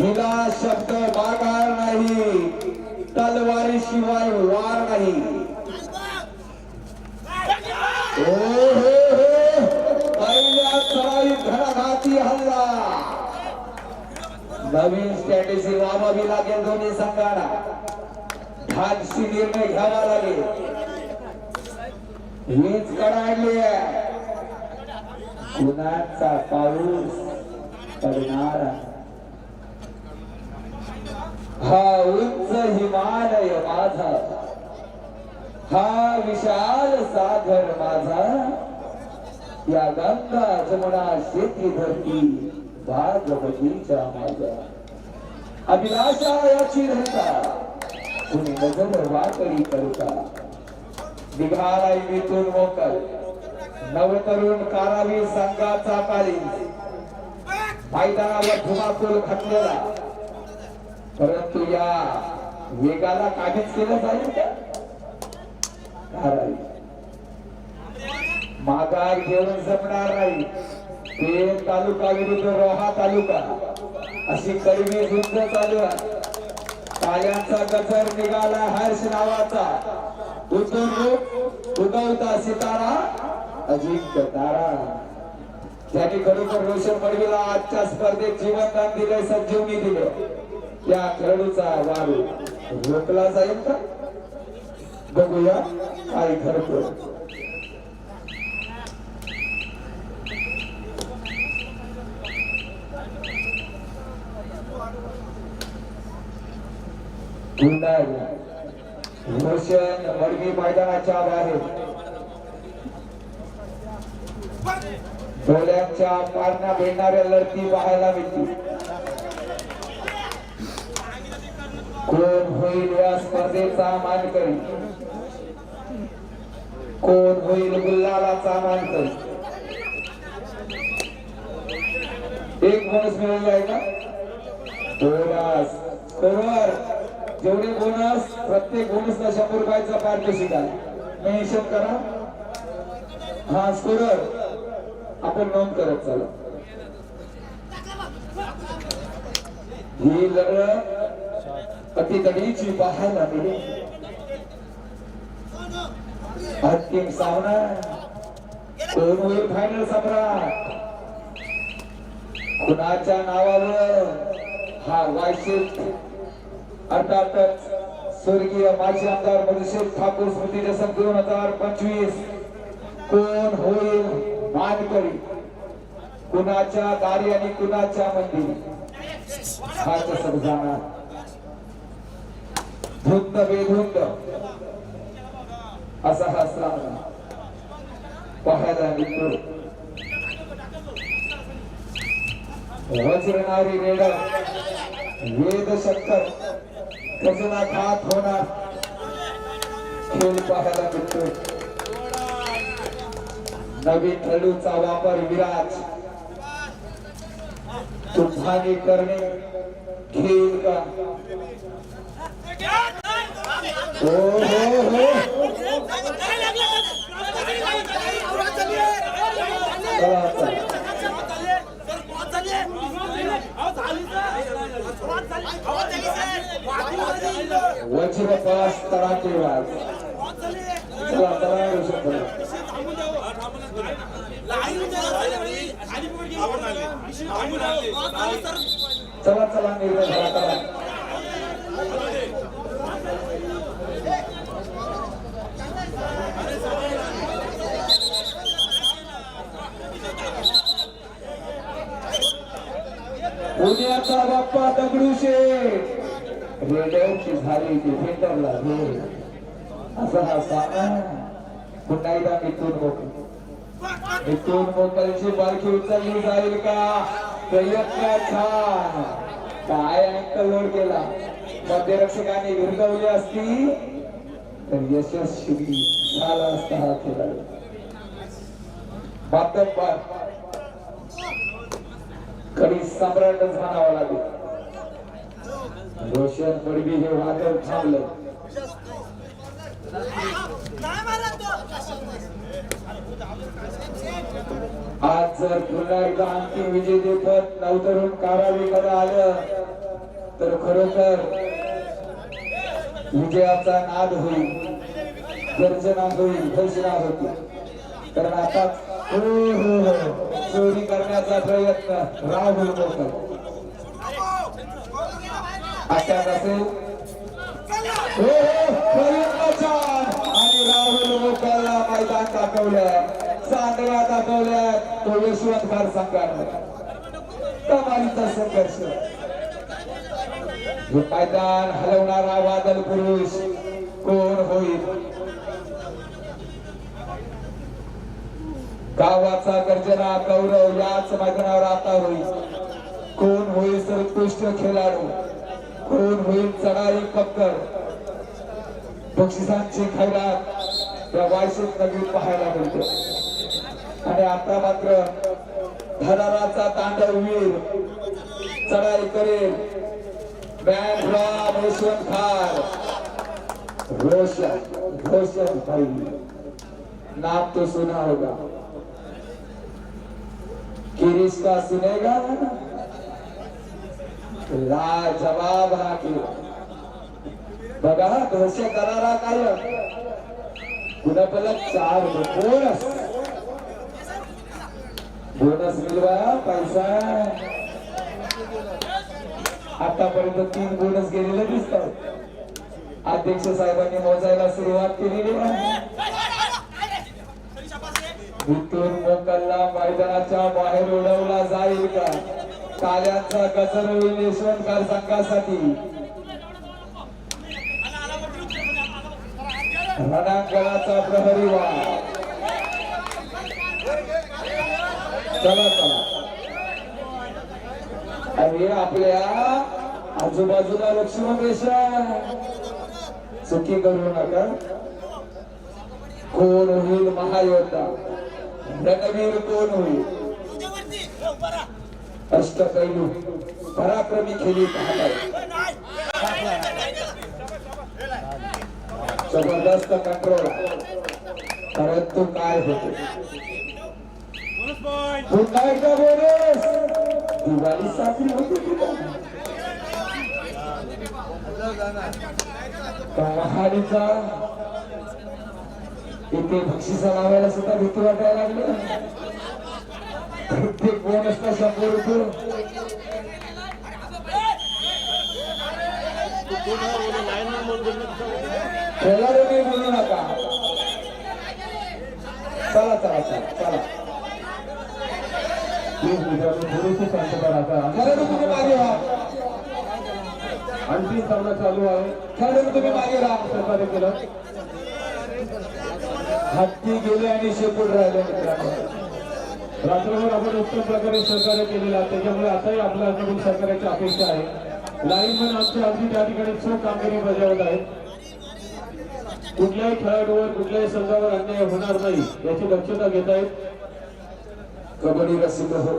हिला शब्द बागार नाही तलवारी शिवाय वार नाही. हो हो हो. पहिल्या सराई घराघाती हल्ला. नवीन स्ट्रॅटेजी वाबावी लागेल दोन्ही संघाला. धाडसी निर्णय घ्यावा लागेल. वीज कडाडली आहे. कुणाचा पाऊस पडणार हा उंच हिमालय माझा. हा विशाल सागर माझा. या गंगा जमुना शेती धरती भागवतीच्या माझा अभिलाषा याची धरता कुणी नजर वाकडी करता. निघालाय मिथून मोकल. नवतरुण कारावी संघाचा कालीन. मैदानावर धुमाकूल घातलेला परंतु या वेगाला काहीच केलं जाईल का? माघार घेऊन जमणार नाही. पेन तालुका विरुद्ध रोहा तालुका. अशी कडवी झुंज चालू आहे. टाळ्यांचा गजर निघाला हर्ष नावाचा. उतरून सितारा अजिंक्य तारा. ज्यांनी खरोखर रोशन पडवीला आजच्या स्पर्धेत जीवनदान दिले संजीवनी दिले त्या खेळाडूचा वारू रोखला जाईल का? बघूया काय ठरतो रोशन मडगी मैदानाच्या बाहेर. डोळ्यांच्या पारणा भेटणाऱ्या लढती पाहायला मिळतील. कोण होईल या स्पर्धेचा मानकरी? कोण होईल गुल्लालाचा मानकरी? एक बोनस मिळाला आहे का? बोनस बरोबर जेवढे बोनस प्रत्येक बोनसला शंभर रुपयाचा पारितोषिक आहे. मेन्शन करा. हा स्कोरर आपण नोंद करत चालू. ही लढत अतितडीची पाहायला मिळेल अंतिम सामना कोण होईल फायनल सम्राट कुणाच्या नावावर हा वायशित अर्थातच स्वर्गीय माजी आमदार मधुशेख ठाकूर स्मृती दशक दोन हजार पंचवीस कोण होईल मानकरी कुणाच्या दारी आणि कुणाच्या मंदिरी हा कसं जाणार धुंद बेधुंद असा हा सामना पाहायला मिळतो वज्रनारी रेडर वेद शंकर. खजना खात होणार? खेळ पाहायला मिळतोय नवीन खेळूचा वापर विराज. तुम्हाने करणे खेळ का? हो हो हो चला चला वज्रपास तडाखेबाज चला. चला चला चला निर्णय पुण्याचा बाप्पा दगडूशेठ रेडिओची झाली डिफेंडरला भेट असा हा सामना पुन्हा एकदा मिथून मोकळी. मिथून मोकळची बारकी उचलली जाईल का? प्रयत्न छान. काय अँकल लोड केला? मध्यरक्षकाने विरगवली असती तर यशस्वी झाला असता हा खेळाडू. कधी सम्राटच म्हणावा लागेल. रोशन पडवी हे वादळ थांबलं. आज जर पुन्हा एकदा अंतिम विजय देपत नवतरुण कारावीकडे आलं तर खरोखर विजयाचा नाद होईल गर्जना होईल घोषणा होती. कारण आता हो हो हो चोरी करण्याचा प्रयत्न राहुल मोकर अशा असेल. हो प्रयत्न आणि राहुल मोकरला मैदान दाखवलं. चांदण्या दाखवल्या तो यशवंत फार संघाने कमालीचा संघर्ष. हे मैदान हलवणारा वादल पुरुष कोण होईल? गावाचा गर्जना गौरव याच मैदानावर आता होईल. कोण होईल सर्वोत्कृष्ट खेळाडू? कोण होईल चढाई कप्कर बक्षिसांची खैरात या वायशेत नगरीत पाहायला मिळते. आणि आता मात्र धराराचा तांडव वीर चढाई करेल. मॅन राम यशवंत खार रोशन रोशन भाई. नाम तो सुना होगा. गिरीश का सुनेगा लाजवाब हा बघा दोनशे करारा काय पुन्हा चार बोनस. बोनस मिळवा पैसा. आतापर्यंत तीन बोनस गेलेले दिसतात. अध्यक्ष साहेबांनी मोजायला सुरुवात केलेली आहे. इथून मोकलला मैदानाच्या बाहेर उडवला जाईल का? काल्यांचा गजर होईल यशवंतकार संघासाठी. रणांगणाचा प्रहरी वा चला चला. आणि आपल्या आजूबाजूला लक्ष्मण रेषा चुकी करू नका. कोण होईल महायोद्धा? रणवीर कोण अष्ट अष्टपैलू पराक्रमी खेळी पाहताय। जबरदस्त कंट्रोल परंतु काय होते? पुन्हा एकदा बोनस! दिवाळी साजरी होती कहाणीचा इथे बक्षिसा लावायला सुद्धा भीती वाटायला लागली प्रत्येक बोनसला शंभर रुपये. खेळाडूंनी बोलू नका. चला चला चला चला. थोडीशी शांतता राखा खेळाडू तुम्ही मागे व्हा आणखी सामना चालू आहे. खरं तुम्ही मागे राहा. सहकार्य केलं हत्ती गेले आणि शेपूट राहिले मित्रांनो. रात्रभर आपण उत्तम प्रकारे सहकार्य केलेलं आहे. त्याच्यामुळे आताही आपल्याकडून सहकार्याची अपेक्षा आहे. लाईनमन आमचे अगदी त्या ठिकाणी चोख कामगिरी बजावत आहेत कुठल्याही खेळाडूवर कुठल्याही संघावर अन्याय होणार नाही याची दक्षता घेत आहेत. कबड्डी रसिक हो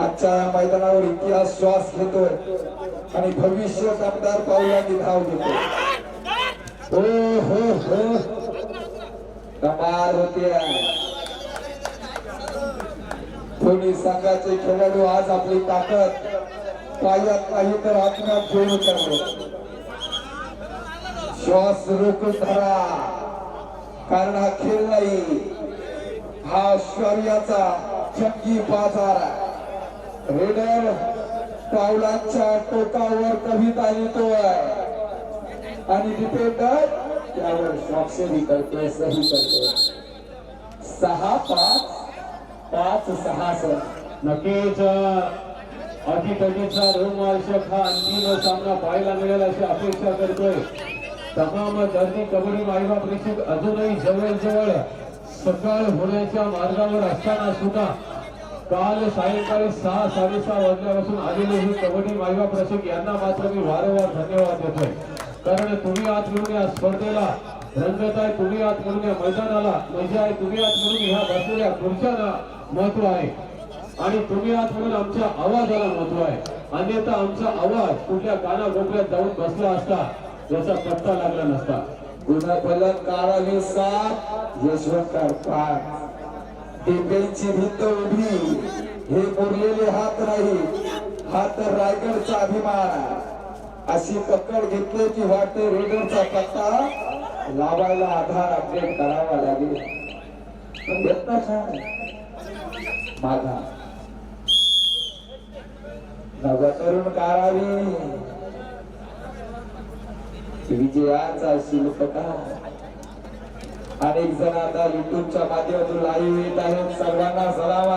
आजच्या या मैदानावर इतिहास श्वास घेतोय आणि भविष्य कामदार पावलांनी धाव घेतोय. हो हो हो. कमाल आहे. थोडी संघाचे खेळाडू आज आपली ताकद पायात नाही तर आत्म्यात घेऊन उतरले. श्वास रोखून धरा. कारण हा खेळ नाही. हा शौर्याचा चक्की बाजार रेडर पावलांच्या टोकावर कविता येतोय आणि डिपेंडर त्यावर स्वाक्षरी करतोय सही करतोय. सहा पाच पाच सहा सर. नक्कीच अटीतटीचा रोमहर्षक हा अंतिम सामना पाहायला मिळेल अशी अपेक्षा करतोय. तमाम गर्दी कबड्डी मायबा प्रेक्षक अजूनही जवळ जवळ सकाळ होण्याच्या मार्गावर असताना सुद्धा काल सायंकाळी सहा साडेसहा वाजल्यापासून आलेले हे कबड्डी मायबा प्रेक्षक यांना मात्र मी वारंवार धन्यवाद देतोय. कारण तुम्ही आत म्हणून या स्पर्धेला रंगत आहे. तुम्ही आत म्हणून या मैदानाला. मजा आहे. तुम्ही आत म्हणून ह्या बसलेल्या खुर्च्याला महत्त्व आहे. आणि तुम्ही आत म्हणून आमच्या आवाजाला महत्त्व आहे. अन्यथा आमचा आवाज कुठल्या काना कोपऱ्यात जाऊन बसला असता याचा पत्ता लागला नसता. गुन्हा फलक काळावी सात यशवंत पाच टिपेंची भिंत उभी. हे मुरलेले हात नाही. हा तर रायगडचा अभिमान. अशी पकड घेतली की वाटते रेडरचा पत्ता लावायला आधार अपडेट करावा लागेल. पण यत्न छान माझा. नव तरुण कारावी. विजयाचा शिल्पकार. अनेक जण आता युट्यूबच्या माध्यमातून लाईव्ह येत आहेत. सर्वांना सलाम.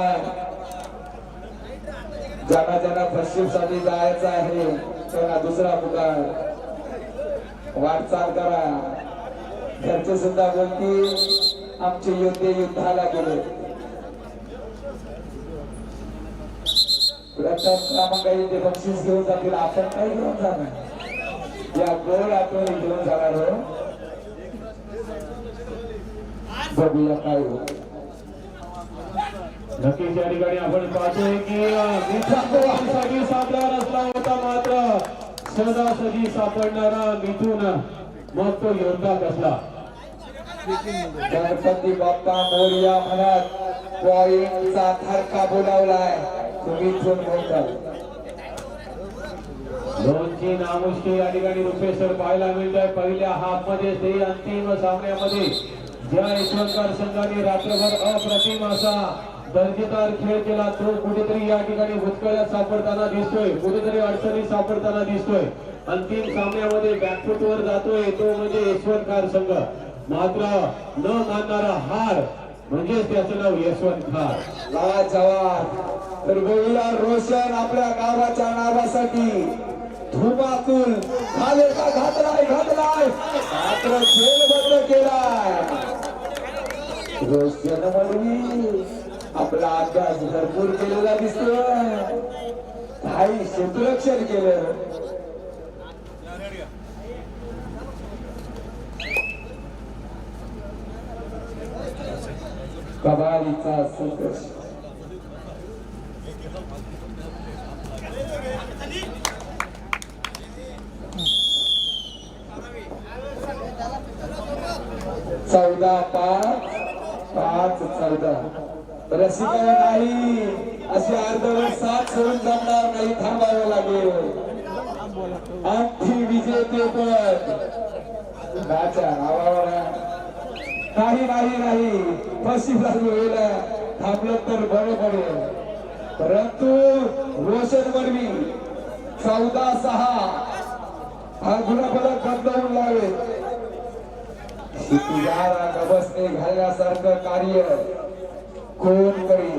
ज्यांना ज्यांना पश्चिमसाठी जायचं आहे त्यांना दुसरा पुकार वाटचाल करा. घरचे सुद्धा बोलती आमचे योद्धे युद्धाला गेले. प्रथम क्रमांक ते बक्षीस घेऊन जातील. आपण काय घेऊन जाणार या गोल आपण घेऊन जाणार बघूया काय होत. नक्कीच या ठिकाणी आपण पाहतोय की मिथून सापडा रस्ता होता मात्र सहजासहजी सापडणारा मिथून मग तो योद्धा कसला गणपती बाप्पा मोर्या म्हणत पॉईंटचा थरका बोलावलाय तुम्ही मोकल दोनची नामुष्की या ठिकाणी रुपेश्वर पाहायला मिळत आहे पहिल्या हाफमध्ये ते अंतिम सामन्यामध्ये ज्या यशवंतकार संघाने रात्रभर अप्रतिम असा दर्जेदार खेळ केला तो कुठेतरी या ठिकाणी भूतकाळात सापडताना दिसतोय. कुठेतरी अडचणीत सापडताना दिसतोय. अंतिम सामन्यामध्ये बॅकफुट वर जातोय तो म्हणजे यशवंतकार संघ. मात्र न मानणारा हार म्हणजेच त्याचं नाव यशवंत खार ला जवान तर गोविला रोशन आपल्या गावाच्या नावासाठी. धुमाकूल घाले का घातलाय घातलाय. मात्र खेळ बंद केलाय. रोशन म्हणवी आपला अभ्यास भरपूर केलेला दिसतोय. काही क्षेत्ररक्षण केलं. कबालीचा संघर्ष. चौदा पाच पाच चौदा. रसिका नाही. असे अर्धवट साथ सोडून जमणार नाही थांबावं लागेल. आणखी विजेते पद राजा नावावर नाही नाही नाही. पश्चिम लागू होईल थांबलं तर बरं पडेल. परंतु रोशन वर्मी चौदा सहा. हा गुणफलक बदलवून लावेल. शिकूयाला गबसने घालण्यासारखं कार्य. कोण करी?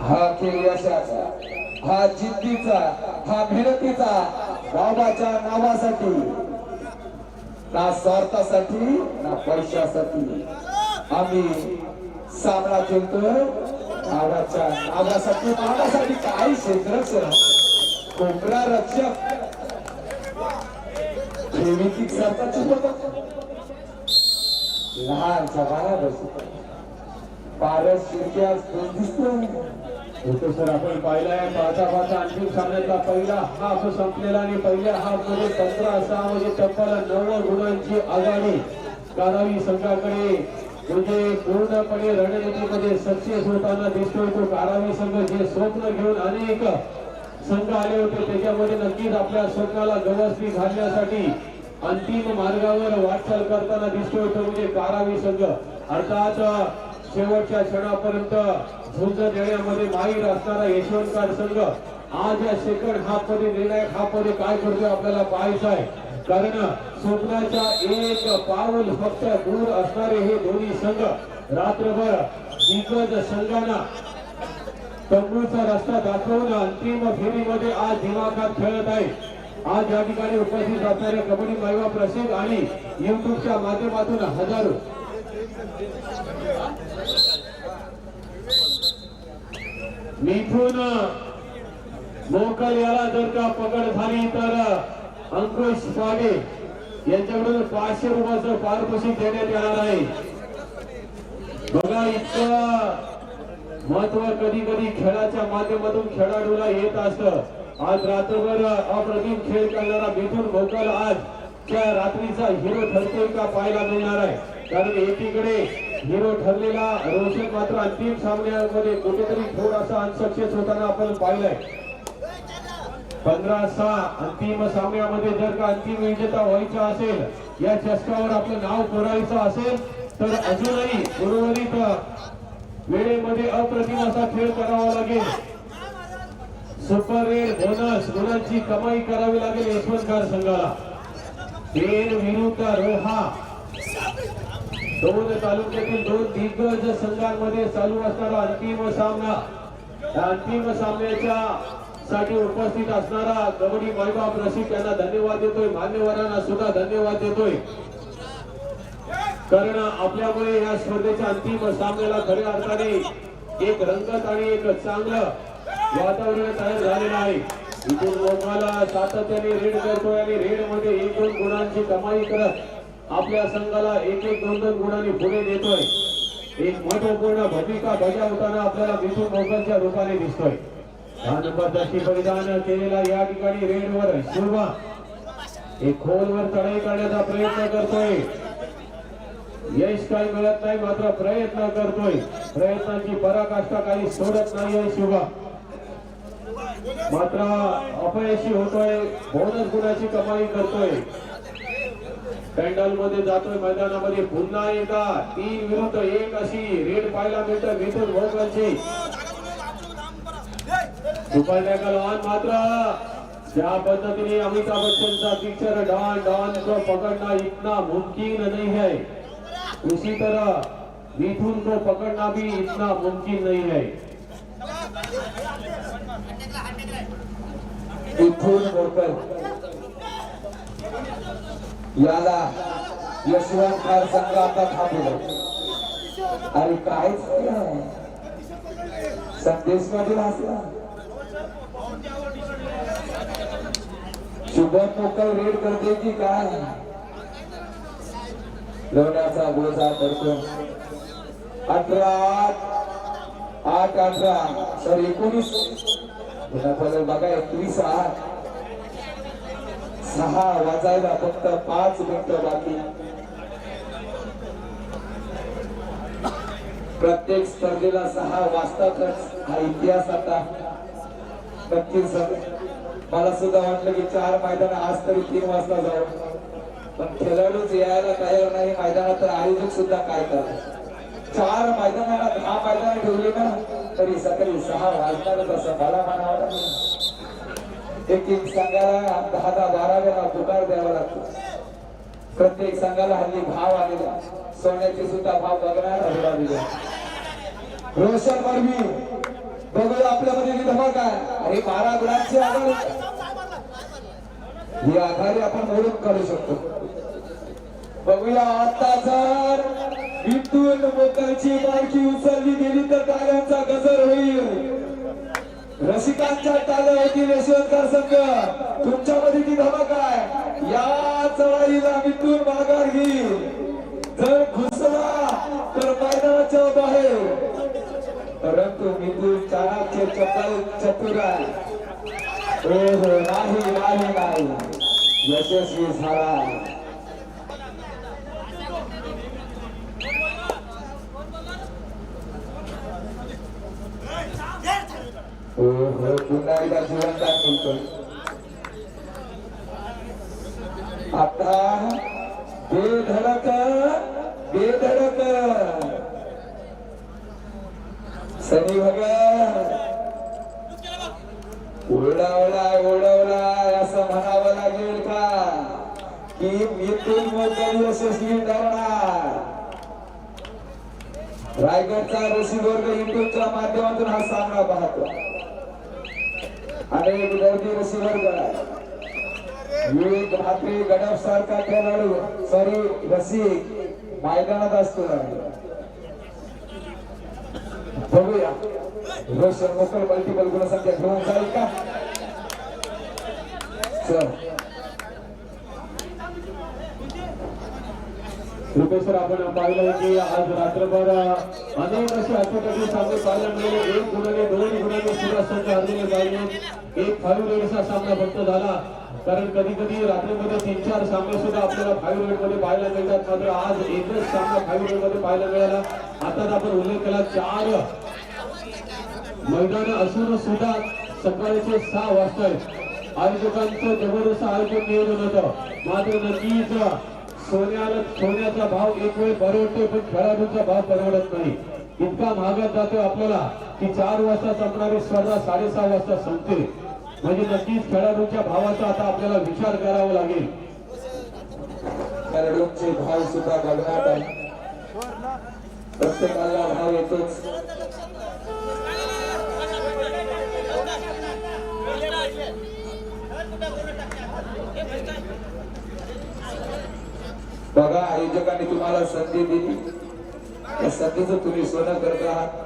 हा केल्याशाचा हा जिद्दीचा हा मेहनतीचा बाबाच्या नावासाठी ना स्वार्थासाठी ना पैशासाठी. आम्ही सामना खेळतोय. बाबाच्या नावासाठी बाबासाठी काही क्षेत्ररक्षण कोपरा रक्षक. फेविकिक सरकारची लहान जमाना बसतो. पारस शिरक्या दिसतो. होतो सर आपण पाहिलाय पाहता पाहता अंतिम सामन्यातला पहिला हाफ संपलेला आणि पहिल्या हाफमध्ये पंधरा सहा म्हणजे तब्बल नव्वद गुणांची आघाडी. कारावी संघाकडे म्हणजे पूर्णपणे रणनीतीमध्ये सक्सेस होताना दिसतोय तो कारावी संघ जे स्वप्न घेऊन अनेक संघ आले होते. त्याच्यामध्ये नक्कीच आपल्या स्वप्नाला गवसणी घालण्यासाठी अंतिम मार्गावर वाटचाल करताना दिसतोय तो म्हणजे कारावी संघ. अर्थात शेवटच्या क्षणापर्यंत झुंज देण्यामध्ये माहीर असणारा यशवंतकार संघ. आज या सेकंड हाफमध्ये निर्णायक हाफमध्ये काय करतोय आपल्याला पाहायचं आहे. कारण स्वप्नाच्या एक पाऊल फक्त दूर असणारे हे दोन्ही संघ. रात्रभर दिग्गज संघांना तंबूचा रस्ता दाखवून अंतिम फेरीमध्ये आज दिमाखात खेळत आहे आज या ठिकाणी उपस्थित असणाऱ्या कबड्डी महिला प्रसिद्ध आणि युट्यूबच्या माध्यमातून हजारो मिथून मोकल याला जर का पकड झाली तर अंकुश स्वागे यांच्याकडून पाचशे रुपयाचं पारितोषिक देण्यात येणार आहे. बघा इतकं महत्त्व कधी कधी खेळाच्या माध्यमातून खेळाडूला येत असतं. आज रात्रभर अप्रतिम खेळ करणारा मिथून भोकल आज त्या रात्रीचा हिरो ठरतोय का पाहायला मिळणार आहे? कारण एकीकडे हिरो ठरलेला रोशन मात्र अंतिम सामन्यामध्ये कुठेतरी थोडासा अनसक्सेस होताना आपण पाहिलंय. पंधरा सहा अंतिम सामन्यामध्ये जर का अंतिम विजेता व्हायचा असेल या चषकावर आपलं नाव कोरायचं असेल तर अजूनही उर्वरित वेळेमध्ये अप्रतिम असा खेळ करावा लागेल. सुपर रेड बोनस गुणांची कमाई करावी लागेल यशवंतकार संघाला. पेन विरुद्ध रोहा. दोन तालुक्यातील दोन दिग्गज संघांमध्ये चालू असणारा अंतिम सामना. या अंतिम सामन्याच्या साठी उपस्थित असणारा कबड्डी माईबाप रसिक यांना धन्यवाद देतोय. मान्यवरांना सुद्धा धन्यवाद देतोय. कारण आपल्यामुळे या स्पर्धेच्या अंतिम सामन्याला खऱ्या अर्थाने एक रंगत आणि एक चांगलं वातावरण तयार झालेलं आहे. इथून लोकांना सातत्याने रेड करतोय आणि रेडमध्ये एक दोन गुणांची कमाई करत आपल्या संघाला एक एक दोन दोन गुणांनी पुढे देतोय. एक महत्त्वपूर्ण भूमिका बजावताना आपल्याला विष्णू मोगलच्या रूपाने दिसतोय. हा नंबर दशी परिधान केलेला या ठिकाणी रेडवर शिवबा एक खोलवर चढाई करण्याचा प्रयत्न करतोय. यश काही मिळत नाही मात्र प्रयत्न करतोय. प्रयत्नांची पराकाष्ठा काही सोडत नाहीये शिवा मात्र अपयशी होतोय बोनस गुणाची कमाई करतोय. पॅन्डलमध्ये जातोय मैदानामध्ये पुन्हा एकदा तीन विरुद्ध एक अशी रेड पाहायला मिळतं मिथून भोकरची मात्र ज्या पद्धतीने अमिताभ बच्चनचा पिक्चर डॉन डॉन को पकड़ना इतना मुमकिन नहीं है उसी तरह मिथुन को पकड़ना भी इतना मुमकिन नहीं है. इथून बोरकर. याला यशवंत खार संघ आता थांबलो अरे काहीच नाही. संदेशमध्ये असला शुभम मोकल रेड करते की काय? लोण्याचा गोजा करतो. अठरा आठ आठ अठरा. सर एकोणीस. पुन्हा बघा एकवीस आठ. सहा वाजायला फक्त पाच मिनिटं बाकी. प्रत्येक स्पर्धेला सहा वाजतातच हा इतिहास आता. नक्कीच मला सुद्धा वाटलं की चार मैदान आज तरी तीन वाजता जाऊ पण खेळाडूच यायला तयार नाही मैदानात तर आयोजक सुद्धा काय करतात चार मैदानाला दहा मैदान ठेवले ना. तरी सकाळी सहा वाजताच असं मला म्हणावं एक एक संघाला दहा दहा बारा वेळा दुकार द्यावा लागतो. प्रत्येक संघाला हल्ली भाव आलेला. सोन्याचे सुद्धा भाव बघणार हल्ला दिला रोशन बर्मी बघूया आपल्यामध्ये ही काय अरे बारा गुणांची आधार ही आघाडी आपण मोडून काढू शकतो. बघूया आता जर इथून मोकळची मालकी उचलली गेली तर टाळ्यांचा गजर होईल. रसिकांच्या टाळ्या होतील यशवंतकार संघ तुमच्यामध्ये ती धमक आहे. या चढाईला मिथून माघार घेईल. जर घुसला तर मैदानाच्या बाहेर. परंतु मिथून चाणाक्य चपल चतुर आहे. हो हो नाही नाही नाही. यशस्वी झाला हो हो पुन्हा एकदा जीवनदान मिळतो आता बेधडक बेधडक. सनी भगत. ओरडावलाय ओरडावलाय असं म्हणावं लागेल का? की मिथून मोकल यशस्वी ठरणार. रायगडचा ऋषी वर्ग युट्यूबच्या माध्यमातून हा सामना पाहतो. अनेक गर्दी ऋषी वर्ग विवेक भाकरी गडप सारखा खेळाडू सॉरी रसिक मैदानात असतो. बघूया. रोशन मोकळ मल्टिपल गुणसंख्या घेऊन जाईल का? चल. सर आपण पाहिलं की आज रात्रभर अनेक असे अर्थकटी सामने पाहायला मिळाले एक गुणाने दोन गुणाने सुद्धा संघ हरलेले पाहिजे एक फाईव्ह रेडचा सामना फक्त झाला. कारण कधी कधी रात्रीमध्ये तीन चार सामने सुद्धा आपल्याला फाईव्ह रेडमध्ये पाहायला मिळतात. मात्र आज एकच सामना फाईव्ह रेडमध्ये पाहायला मिळाला. आताच आपण उल्लेख केला चार मैदान असून सुद्धा सकाळचे सहा वाजता आयोजकांचं जबरदस्त आयोजन नियोजन होतं. मात्र नक्कीच सोन्याला सोन्याचा भाव एक वेळ परवडतो पण खेळाडूंचा भाव परवडत नाही. इतका महागात जातो आपल्याला की चार वाजता संपणारी स्पर्धा साडेसहा वाजता संपते. म्हणजे नक्कीच खेळाडूंच्या भावाचा आता आपल्याला विचार करावा लागेल. खेळाडूंचे भाव सुद्धा बघण्यात आहे प्रत्येकाला भाव येतोच. बघा आयोजकांनी तुम्हाला संधी दिली. या संधीच तुम्ही सोनं करत आहात.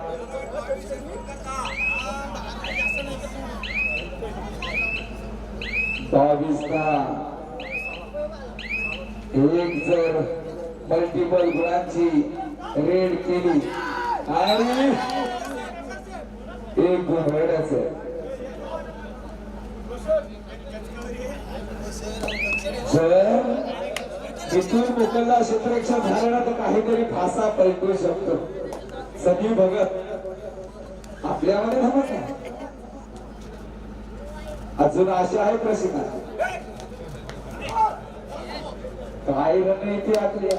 बावीसला एक जर मल्टिपल गुणांची रेड केली आणि एक गुण रेडच जर इथून मोकलला क्षेत्ररक्षण झालं तर काहीतरी फासा पलटू शकतो. सनी भगत आपल्यामध्ये थांबत नाही अजून आशा आहे प्रसिद्ध. काय रणनीती आपल्या?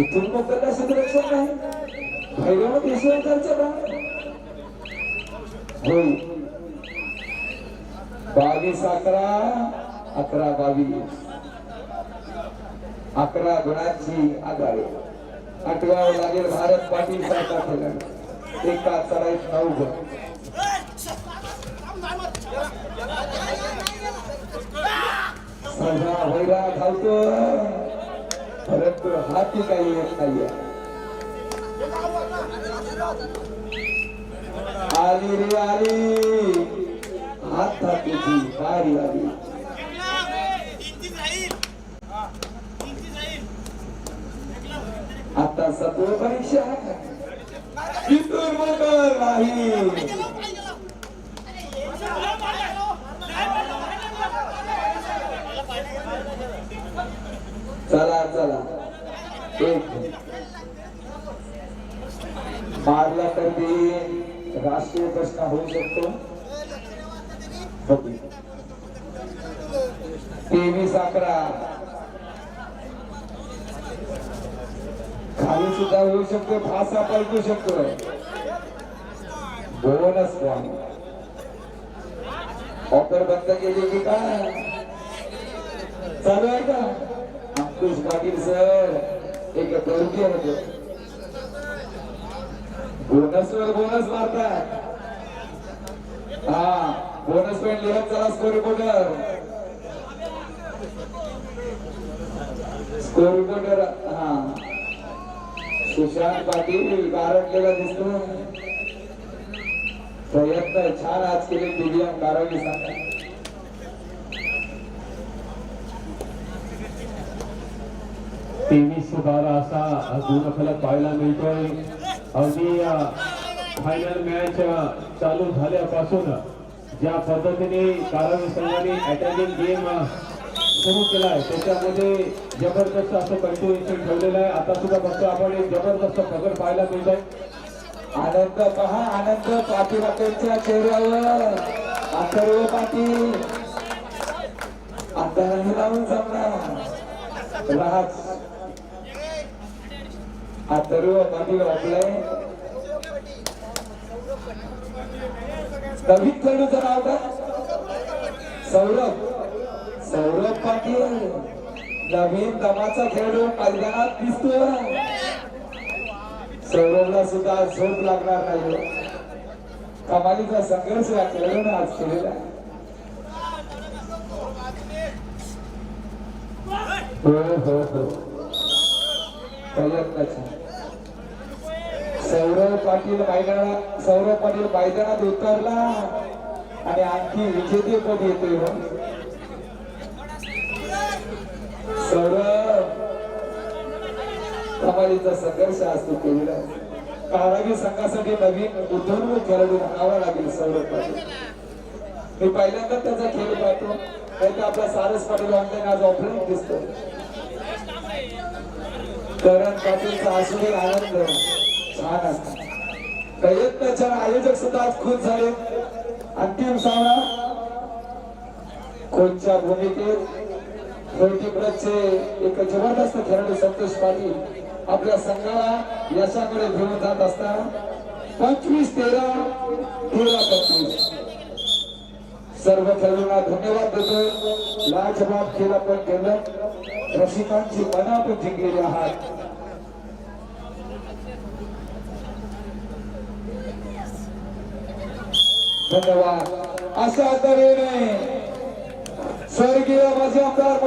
इथून मोकलला क्षेत्ररक्षण नाही. भैरव देशवंतांच्या बाहेर. होईल बावीस अकरा. अकरा बावीस. अकरा गुणांची आघाडी. आठवावं लागेल भारत पाटील सारखा खेळाडू. एका चढाईत नऊ गुण सगळा वैरा घालतो परंतु हाती काही येत नाहीये. आली रे आली. हात थापीची बारी आली. आता सत्व परीक्षा इथून नाही चला चला. एक मारला तर ते राष्ट्रीय प्रश्न होऊ शकतो तेवीस अकरा खाली सुद्धा होऊ शकतो फासा पलटू शकतो. बोनस असतो ऑफर बंद केली की काय? चालू आहे का? अंकुश पाटील सर एक गौरवी होते. बोनस वर बोनस मारतात हा बोनस पॉइंट लिहत चला स्कोर रिपोर्टर स्कोर रिपोर्टर हा. सुशांत पाटील गारटलेला दिसतो. प्रयत्न छान आज केले टीव्हीएम कारवाई सांगा तेवीस बारा असा गुणफलक पाहायला मिळतोय. अगदी फायनल मॅच चालू झाल्यापासून ज्या पद्धतीने कारवाई संघाने अटॅकिंग गेम सुरू केला आहे. त्याच्यामध्ये जबरदस्त असं कंटिन्युएशन ठेवलेलं आहे. आता सुद्धा बघतो आपण एक जबरदस्त पगड पाहायला मिळत आहे आनंद पहा आनंद पाठीमागच्या चेहऱ्यावर. अथर्व पाटील. आता नाही लावून जमणार राज अथर्व पाटील वाटलंय नवीन खेळूचं नाव का सौरभ. सौरभ पाटील नवीन दमाचा खेळाडू मैदानात दिसतो सौरभला सुद्धा झोप लागणार नाही. कमालीचा संघर्ष या खेळाडूने आज केलेला हो हो हो. सौरभ पाटील मैदानात सौरभ पाटील मैदानात उतरला आणि आणखी विजेतेपद येतोय. हो. कमालीचा संघर्ष असतो केलेला कारागीर संघासाठी नवीन उद्धव खेळाडू म्हणावा लागेल सौरभ पाटील. मी पहिल्यांदा त्याचा खेळ पाहतो. नाही तर आपला सारस पाटील ऑनलाईन आज ऑफलाईन दिसतो करण पाटीलचा असूनही आनंद छान असतो. प्रयत्नाच्या आयोजक सुद्धा आज खुश झाले. अंतिम सामना. कोणच्या भूमिकेत? चे एक जबरदस्त खेळाडू संतोष पाटील आपल्या संघाला यशाकडे घेऊन जात असताना पंचवीस तेरा तेरा पंचवीस. सर्व खेळाडूंना धन्यवाद देतो. लाजबाब खेळ आपण केलं. रसिकांची मनं आपण जिंकलेली आहात. धन्यवाद. अशा तऱ्हेने स्वर्गीय माझे आमदार